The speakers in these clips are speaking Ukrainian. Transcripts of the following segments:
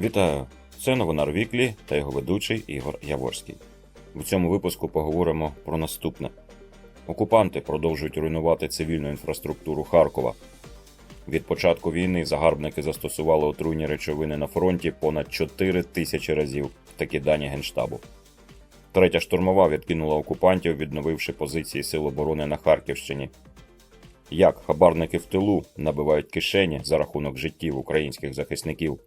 Вітаю! Це новина Віклі та його ведучий Ігор Яворський. У цьому випуску поговоримо про наступне: окупанти продовжують руйнувати цивільну інфраструктуру Харкова. Від початку війни загарбники застосували отруйні речовини на фронті понад 4 тисячі разів. Такі дані генштабу. Третя штурмова відкинула окупантів, відновивши позиції Сил оборони на Харківщині. Як хабарники в тилу набивають кишені за рахунок життів українських захисників.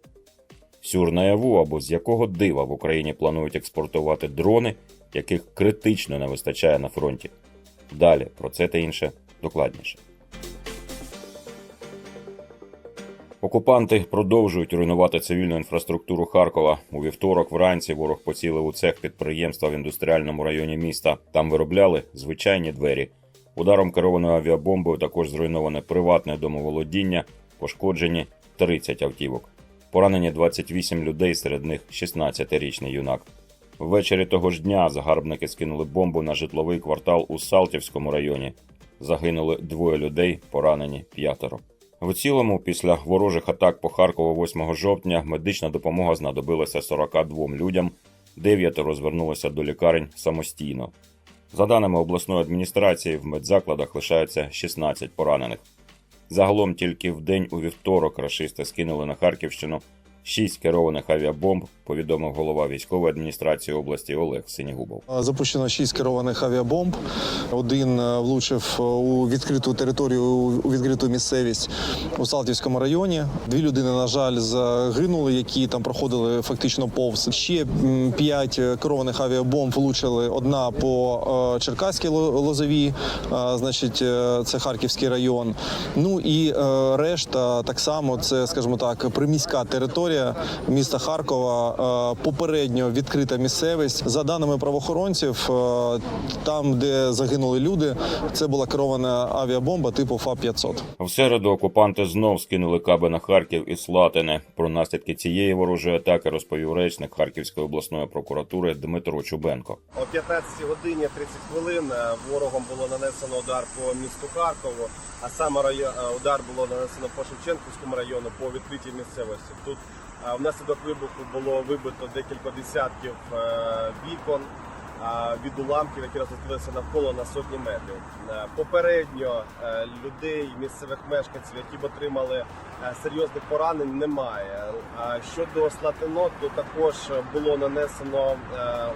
Сюр наяву або з якого дива в Україні планують експортувати дрони, яких критично не вистачає на фронті. Далі про це та інше докладніше. Окупанти продовжують руйнувати цивільну інфраструктуру Харкова. У вівторок вранці ворог поцілив у цех підприємства в індустріальному районі міста. Там виробляли звичайні двері. Ударом керованою авіабомбою також зруйноване приватне домоволодіння, пошкоджені 30 автівок. Поранені 28 людей, серед них 16-річний юнак. Ввечері того ж дня загарбники скинули бомбу на житловий квартал у Салтівському районі. Загинули двоє людей, поранені п'ятеро. В цілому, після ворожих атак по Харкову 8 жовтня медична допомога знадобилася 42 людям, дев'ятеро звернулося до лікарень самостійно. За даними обласної адміністрації, в медзакладах лишається 16 поранених. Загалом тільки в день у вівторок рашисти скинули на Харківщину 6 керованих авіабомб, повідомив голова військової адміністрації області Олег Синігубов. Запущено шість керованих авіабомб. Один е, влучив е, у відкриту територію, у відкриту місцевість у Салтівському районі. Дві людини, на жаль, загинули, які там проходили фактично повз. Ще п'ять е, керованих авіабомб влучили. Одна по Черкаській Ло- лозовій, значить, це Харківський район. Ну і решта так само, це, скажімо так, приміська територія міста Харкова. е, Попередньо відкрита місцевість. За даними правоохоронців, е, там, де загинули люди, це була керована авіабомба типу ФА-500. В середу окупанти знов скинули каби на Харків і Слатине. Про наслідки цієї ворожої атаки розповів речник Харківської обласної прокуратури Дмитро Чубенко. О 15 годині 30 хвилин е, ворогом було нанесено удар по місту Харкову, а саме удар було нанесено по Шевченківському району по відкритій місцевості. Тут внаслідок вибуху було вибито декілька десятків е, вікон від уламків, які розлетілися навколо на сотні метрів. Е, Попередньо е, людей, місцевих мешканців, які б отримали серйозних поранень, немає. Щодо Слатино, то також було нанесено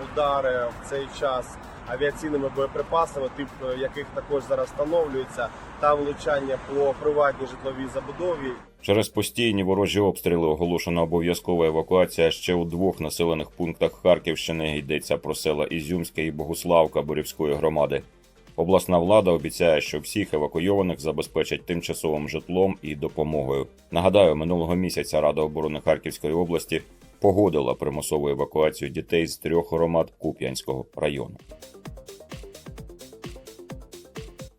удари в цей час авіаційними боєприпасами, тип яких також зараз встановлюється. Там влучання по приватній житловій забудові. Через постійні ворожі обстріли оголошена обов'язкова евакуація ще у двох населених пунктах Харківщини. Йдеться про села Ізюмське і Богуславка Борівської громади. Обласна влада обіцяє, що всіх евакуйованих забезпечать тимчасовим житлом і допомогою. Нагадаю, минулого місяця Рада оборони Харківської області погодила примусову евакуацію дітей з трьох громад Куп'янського району.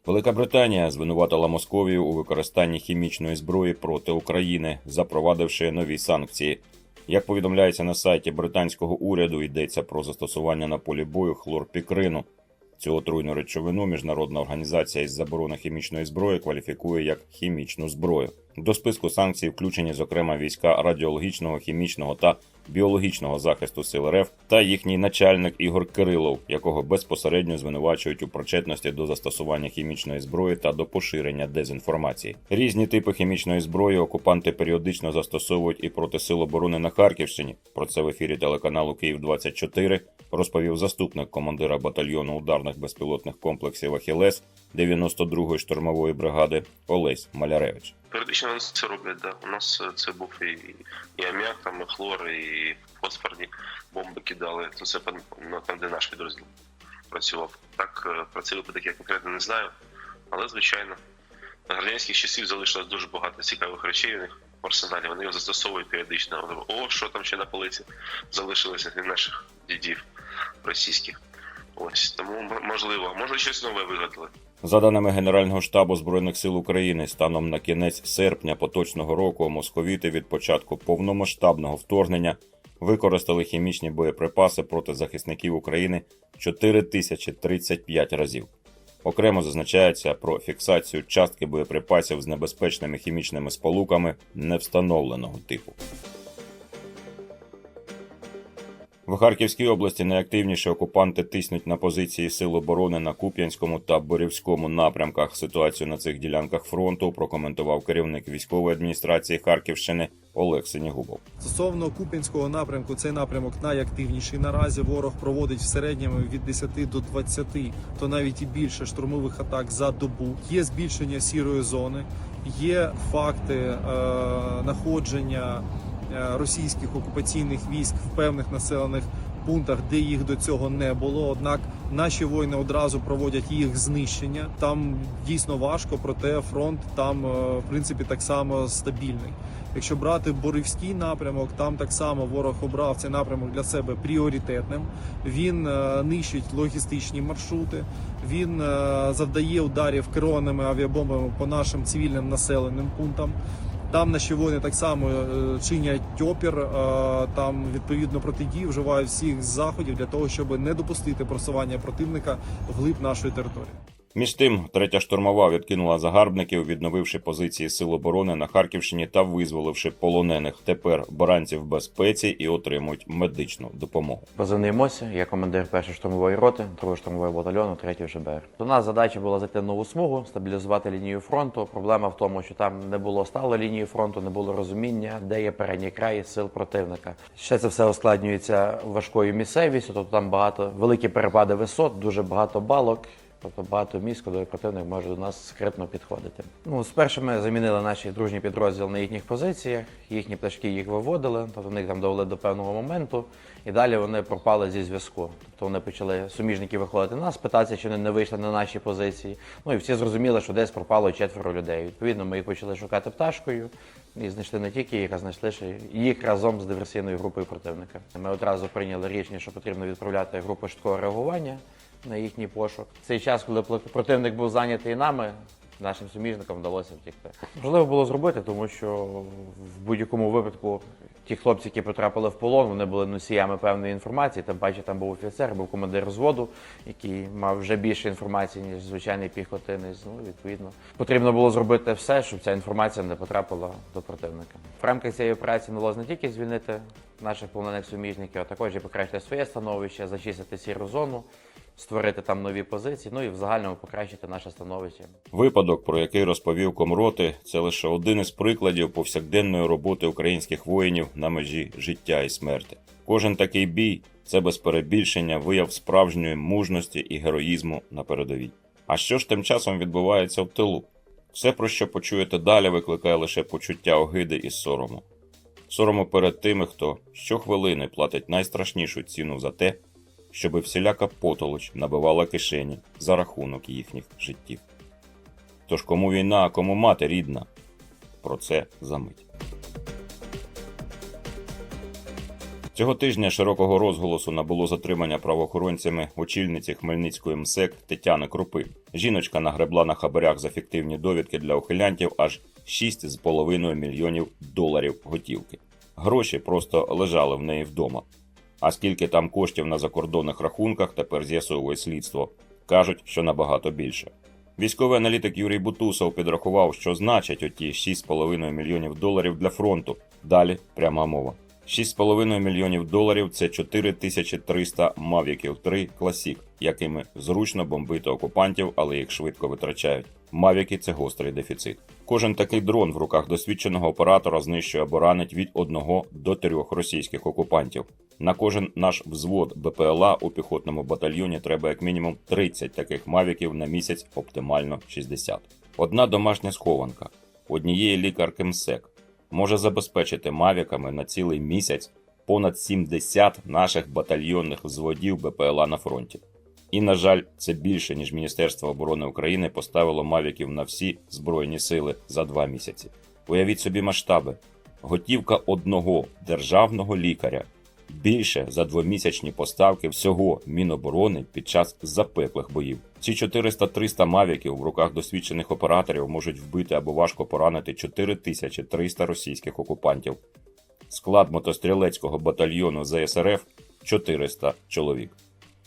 Велика Британія звинуватила Московію у використанні хімічної зброї проти України, запровадивши нові санкції. Як повідомляється на сайті британського уряду, йдеться про застосування на полі бою хлорпікрину. Цю отруйну речовину міжнародна організація із заборони хімічної зброї кваліфікує як хімічну зброю. До списку санкцій включені, зокрема, війська радіологічного, хімічного та біологічного захисту сил РФ та їхній начальник Ігор Кирилов, якого безпосередньо звинувачують у причетності до застосування хімічної зброї та до поширення дезінформації. Різні типи хімічної зброї окупанти періодично застосовують і проти сил оборони на Харківщині. Про це в ефірі телеканалу Київ 24 розповів заступник командира батальйону ударних безпілотних комплексів Ахілес 92-ї штурмової бригади Олесь Маляревич. Періодично вони це роблять, да. У нас е, це був і, і аміак, там, і хлор, і фосфорні бомби кидали. То це ну, там, де наш підрозділ працював. Так, про цей випадок я конкретно не знаю, але звичайно. На радянських часів залишилось дуже багато цікавих речей у них в арсеналі. Вони його застосовують періодично. О, що там ще на полиці залишилося від наших дідів російських. Ось тому можливо, може щось нове вигадали. За даними Генерального штабу Збройних сил України, станом на кінець серпня поточного року московіти від початку повномасштабного вторгнення використали хімічні боєприпаси проти захисників України 4035 разів. Окремо зазначається про фіксацію частки боєприпасів з небезпечними хімічними сполуками невстановленого типу. В Харківській області найактивніше окупанти тиснуть на позиції сил оборони на Куп'янському та Борівському напрямках. Ситуацію на цих ділянках фронту прокоментував керівник військової адміністрації Харківщини Олег Синігубов. Стосовно Куп'янського напрямку, цей напрямок найактивніший наразі. Ворог проводить в середньому від 10 до 20, то навіть і більше штурмових атак за добу. Є збільшення сірої зони, є факти е, знаходження е, російських окупаційних військ в певних населених пунктах, де їх до цього не було. Однак наші воїни одразу проводять їх знищення. Там дійсно важко, проте фронт там е, в принципі так само стабільний. Якщо брати Боривський напрямок, там так само ворог обрав цей напрямок для себе пріоритетним. Він е, нищить логістичні маршрути, він е, завдає ударів керованими авіабомбами по нашим цивільним населеним пунктам. Там наші воїни так само е, чинять опір, е, там відповідно протидії вживають всіх заходів для того, щоб не допустити просування противника вглиб нашої території. Між тим, третя штурмова відкинула загарбників, відновивши позиції сил оборони на Харківщині та визволивши полонених. Тепер баранці в безпеці і отримують медичну допомогу. Позивнаймося, я командир першої штурмової роти, другого штурмового батальйону, 3 ЖБР. До нас задача була зайти нову смугу, стабілізувати лінію фронту. Проблема в тому, що там не було стало лінії фронту, не було розуміння, де є передній край сил противника. Ще це все ускладнюється важкою місцевістю, тобто там багато великі перепади висот, дуже багато балок. Тобто багато місць, куди противник може до нас скритно підходити. Ну, спершу ми замінили наші дружні підрозділи на їхніх позиціях, їхні пташки їх виводили, тобто вони їх там довели до певного моменту, і далі вони пропали зі зв'язку. Тобто вони почали суміжники виходити на нас, питатися, чи вони не вийшли на наші позиції. Ну і всі зрозуміли, що десь пропало четверо людей. Відповідно, ми їх почали шукати пташкою і знайшли не тільки їх, а знайшли ще їх разом з диверсійною групою противника. Ми одразу прийняли рішення, що потрібно відправляти групу швидкого реагування на їхній пошук. Цей час, коли противник був зайнятий нами, нашим суміжникам вдалося втікти. Можливо було зробити, тому що в будь-якому випадку ті хлопці, які потрапили в полон, вони були носіями певної інформації. Тим паче там був офіцер, був командир взводу, який мав вже більше інформації, ніж звичайний піхотинець. Ну, відповідно, потрібно було зробити все, щоб ця інформація не потрапила до противника. В рамках цієї операції вдалося не тільки звільнити наших полонених суміжників, а також і покращити своє становище, зачистити сіру зону, створити там нові позиції, ну і в загальному покращити наше становище. Випадок, про який розповів комроти, це лише один із прикладів повсякденної роботи українських воїнів на межі життя і смерті. Кожен такий бій це без перебільшення вияв справжньої мужності і героїзму на передовій. А що ж тим часом відбувається в тилу? Все, про що почуєте далі, викликає лише почуття огиди і сорому. Сорому перед тими, хто щохвилини платить найстрашнішу ціну за те, щоби всіляка потолоч набивала кишені за рахунок їхніх життів. Тож кому війна, а кому мати рідна? Про це за мить. Цього тижня широкого розголосу набуло затримання правоохоронцями очільниці Хмельницької МСЕК Тетяни Крупи. Жіночка нагребла на хабарях за фіктивні довідки для ухилянтів аж 6,5 мільйонів доларів готівки. Гроші просто лежали в неї вдома. А скільки там коштів на закордонних рахунках тепер з'ясовує слідство. Кажуть, що набагато більше. Військовий аналітик Юрій Бутусов підрахував, що значать оті 6,5 мільйонів доларів для фронту. Далі пряма мова. 6,5 мільйонів доларів це 4300 Мавіків 3 Classic, якими зручно бомбити окупантів, але їх швидко витрачають. Мавіки це гострий дефіцит. Кожен такий дрон в руках досвідченого оператора знищує або ранить від 1 до 3 російських окупантів. На кожен наш взвод БПЛА у піхотному батальйоні треба як мінімум 30 таких мавіків на місяць, оптимально 60. Одна домашня схованка однієї лікарки МСЕК може забезпечити мавіками на цілий місяць понад 70 наших батальйонних взводів БПЛА на фронті. І, на жаль, це більше, ніж Міністерство оборони України поставило мавіків на всі збройні сили за два місяці. Уявіть собі масштаби: готівка одного державного лікаря більше за двомісячні поставки всього Міноборони під час запеклих боїв. Ці 400-300 мавіків в руках досвідчених операторів можуть вбити або важко поранити 4300 російських окупантів. Склад мотострілецького батальйону ЗСРФ 400 чоловік.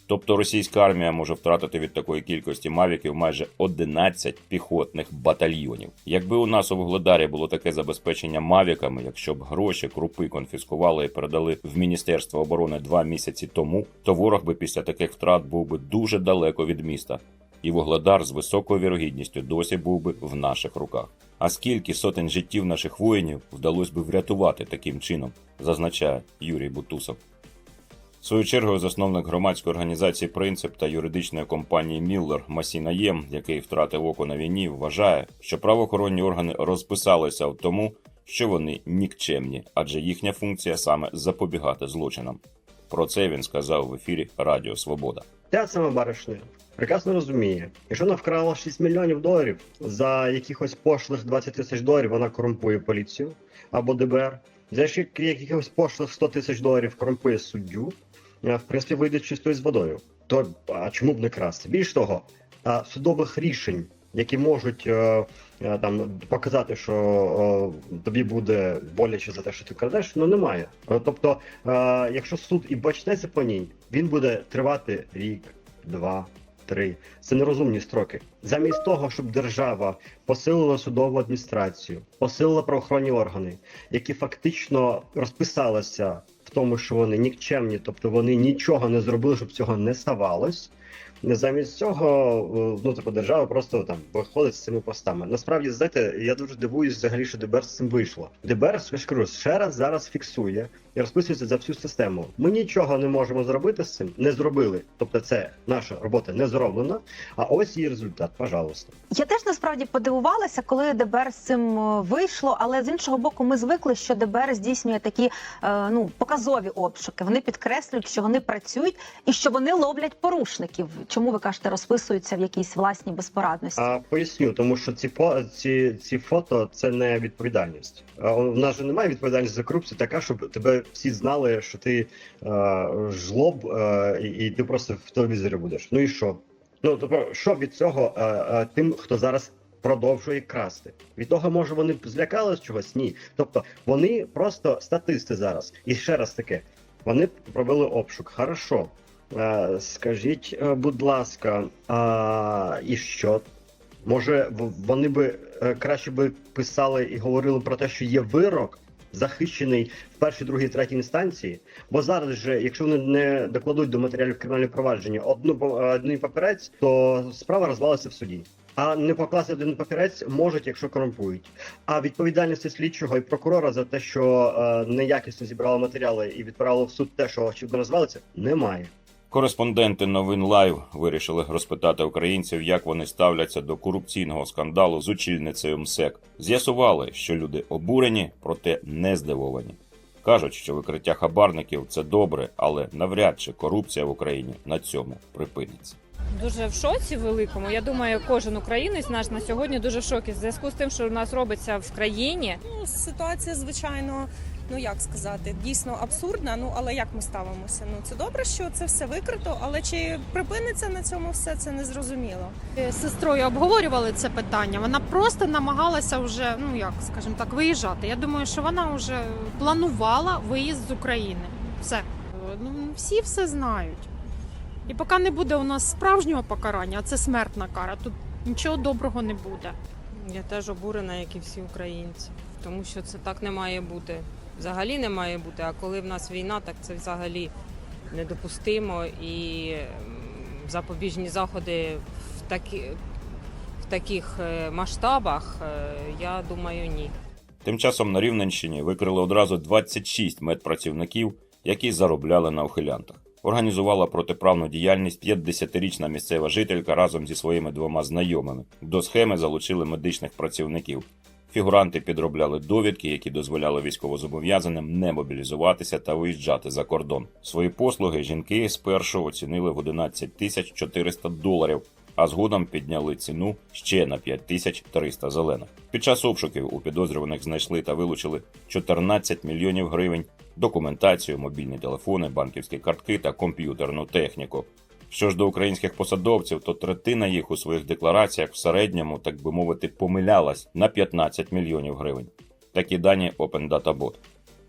Тобто російська армія може втратити від такої кількості мавіків майже 11 піхотних батальйонів. Якби у нас у Вугледарі було таке забезпечення мавіками, якщо б гроші крупи конфіскували і передали в Міністерство оборони два місяці тому, то ворог би після таких втрат був би дуже далеко від міста, і Вугледар з високою вірогідністю досі був би в наших руках. А скільки сотень життів наших воїнів вдалося би врятувати таким чином, зазначає Юрій Бутусов. Свою чергою засновник громадської організації Принцип та юридичної компанії Міллер Масіна Єм, який втратив око на війні, вважає, що правоохоронні органи розписалися в тому, що вони нікчемні, адже їхня функція саме запобігати злочинам. Про це він сказав в ефірі Радіо Свобода. Ця сама баришня прекрасно розуміє, якщо вона вкрала 6 мільйонів доларів за якихось пошлих 20 тисяч доларів, вона корумпує поліцію або ДБР. За ще якихось пошлих 100 тисяч доларів корумпує суддю, в принципі, вийде чистою з водою. То а чому б не красти? Більш того, судових рішень, які можуть е, е, там показати, що е, тобі буде боляче за те, що ти крадеш, ну немає. Тобто, якщо суд і почнеться по ній, він буде тривати рік, два, три. Це нерозумні строки. Замість того, щоб держава посилила судову адміністрацію, посилила правоохоронні органи, які фактично розписалися в тому, що вони нікчемні, тобто вони нічого не зробили, щоб цього не ставалось. Замість цього, е, ну типу, держава просто там виходить з цими постами. Насправді, знаєте, я дуже дивуюсь взагалі, що ДБР з цим вийшло. ДБР, я ще раз зараз фіксує і розписується за всю систему. Ми нічого не можемо зробити з цим, не зробили. Тобто, це наша робота не зроблена. А ось її результат, пожалуйста. Я теж насправді подивувалася, коли ДБР з цим е, вийшло, але з іншого боку, ми звикли, що ДБР здійснює такі е, ну показові обшуки. Вони підкреслюють, що вони працюють і що вони ловлять порушників. Чому ви кажете, розписуються в якійсь власній безпорадності? А поясню, тому що ці ці, ці фото це не відповідальність. А у нас же немає відповідальності за корупцію, така, щоб тебе всі знали, що ти е, жлоб е, і, ти просто в телевізорі будеш. Ну і що? Ну тобто, що від цього е, е, тим, хто зараз продовжує красти? Від того, може, вони злякались чогось? Ні. Тобто вони просто статисти зараз. І ще раз таке, вони провели обшук. Хорошо. Е, Скажіть, е, будь ласка, а, і що? Може, вони би е, краще би писали і говорили про те, що є вирок, захищений в першій, другій, третій інстанції. Бо зараз же, якщо вони не докладуть до матеріалів кримінального провадження одну один папірець, то справа розвалиться в суді. А не покласти один папірець можуть, якщо корумпують. А відповідальності слідчого і прокурора за те, що е, неякісно зібрали матеріали і відправили в суд те, що очевидно розвалиться, немає. Кореспонденти новин Лайв вирішили розпитати українців, як вони ставляться до корупційного скандалу з очільницею МСЕК. З'ясували, що люди обурені, проте не здивовані. Кажуть, що викриття хабарників це добре, але навряд чи корупція в Україні на цьому припиниться. дуже в шоці великому. Я думаю, кожен українець наш на сьогодні дуже в шокі в зв'язку з тим, що у нас робиться в країні. Ну, ситуація, звичайно, ну як сказати, дійсно абсурдна. Ну але як ми ставимося? Ну це добре, що це все викрито, але чи припиниться на цьому все це незрозуміло. З сестрою обговорювали це питання. Вона просто намагалася вже, ну як скажімо так, виїжджати. Я думаю, що вона вже планувала виїзд з України. Все. Ну, всі все знають. І поки не буде у нас справжнього покарання, а це смертна кара, тут нічого доброго не буде. Я теж обурена, як і всі українці, тому що це так не має бути. Взагалі не має бути. А коли в нас війна, так це взагалі недопустимо і запобіжні заходи в такі. В таких е, масштабах, е, я думаю, ні. Тим часом на Рівненщині викрили одразу 26 медпрацівників, які заробляли на ухилянтах. Організувала протиправну діяльність 50-річна місцева жителька разом зі своїми двома знайомими. До схеми залучили медичних працівників. Фігуранти підробляли довідки, які дозволяли військовозобов'язаним не мобілізуватися та виїжджати за кордон. Свої послуги жінки спершу оцінили в 11 тисяч 400 доларів, а згодом підняли ціну ще на 5300 зелених. Під час обшуків у підозрюваних знайшли та вилучили 14 мільйонів гривень, документацію, мобільні телефони, банківські картки та комп'ютерну техніку. Що ж до українських посадовців, то третина їх у своїх деклараціях в середньому, так би мовити, помилялась на 15 мільйонів гривень. Такі дані Open Data Bot.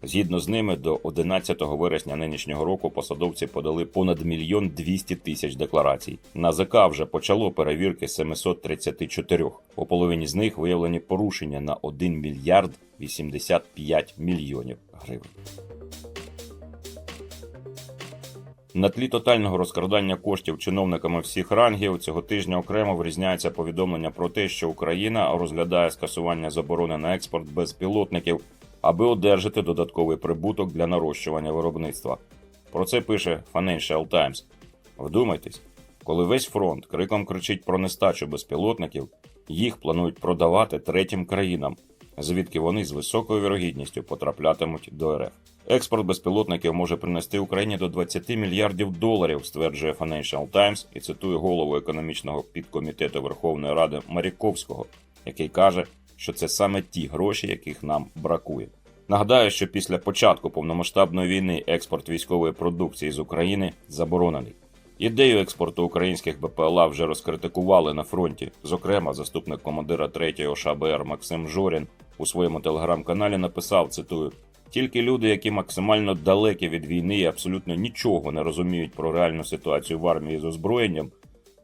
Згідно з ними, до 11 вересня нинішнього року посадовці подали понад мільйон 200 тисяч декларацій. НАЗК вже почало перевірки 734. У половині з них виявлені порушення на 1 мільярд 85 мільйонів гривень. На тлі тотального розкрадання коштів чиновниками всіх рангів цього тижня окремо вирізняється повідомлення про те, що Україна розглядає скасування заборони на експорт безпілотників, аби одержати додатковий прибуток для нарощування виробництва. Про це пише Financial Times. Вдумайтесь, коли весь фронт криком кричить про нестачу безпілотників, їх планують продавати третім країнам, звідки вони з високою вірогідністю потраплятимуть до РФ. Експорт безпілотників може принести Україні до 20 мільярдів доларів, стверджує Financial Times і цитує голову економічного підкомітету Верховної Ради Маріковського, який каже, що це саме ті гроші, яких нам бракує. Нагадаю, що після початку повномасштабної війни експорт військової продукції з України заборонений. Ідею експорту українських БПЛА вже розкритикували на фронті. Зокрема, заступник командира 3-го ШБР Максим Жорін у своєму телеграм-каналі написав: цитую: тільки люди, які максимально далекі від війни і абсолютно нічого не розуміють про реальну ситуацію в армії з озброєнням,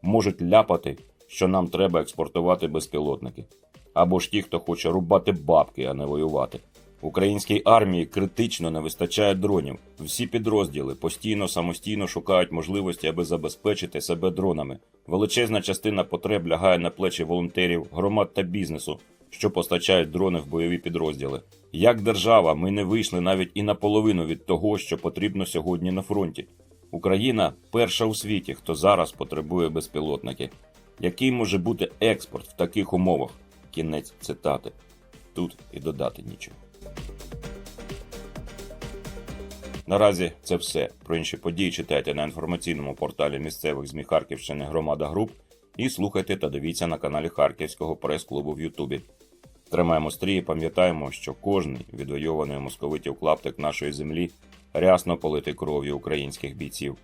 можуть ляпати, що нам треба експортувати безпілотники. Або ж ті, хто хоче рубати бабки, а не воювати. Українській армії критично не вистачає дронів. Всі підрозділи постійно самостійно шукають можливості, аби забезпечити себе дронами. Величезна частина потреб лягає на плечі волонтерів, громад та бізнесу, що постачають дрони в бойові підрозділи. Як держава, ми не вийшли навіть і наполовину від того, що потрібно сьогодні на фронті. Україна перша у світі, хто зараз потребує безпілотники. Який може бути експорт в таких умовах? Кінець цитати. Тут і додати нічого. Наразі це все. Про інші події читайте на інформаційному порталі місцевих ЗМІ Харківщини Громада Груп і слухайте та дивіться на каналі Харківського прес-клубу в Ютубі. Тримаємо стрій і пам'ятаємо, що кожний відвойований московитів клаптик нашої землі рясно политий кров'ю українських бійців.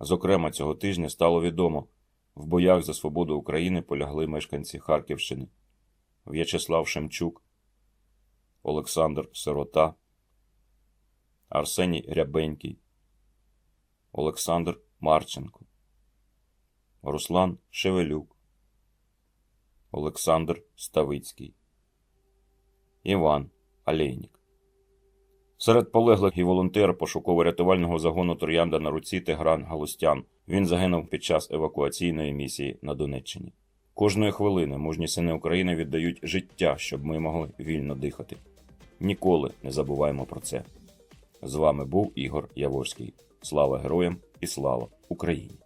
Зокрема, цього тижня стало відомо, в боях за свободу України полягли мешканці Харківщини В'ячеслав Шемчук, Олександр Сирота, Арсеній Рябенький, Олександр Марченко, Руслан Шевелюк, Олександр Ставицький, Іван Алейнік. Серед полеглих і волонтер пошуково-рятувального загону Троянда на руці Тигран Галустян. Він загинув під час евакуаційної місії на Донеччині. Кожної хвилини мужні сини України віддають життя, щоб ми могли вільно дихати. Ніколи не забуваємо про це. З вами був Ігор Яворський. Слава героям і слава Україні!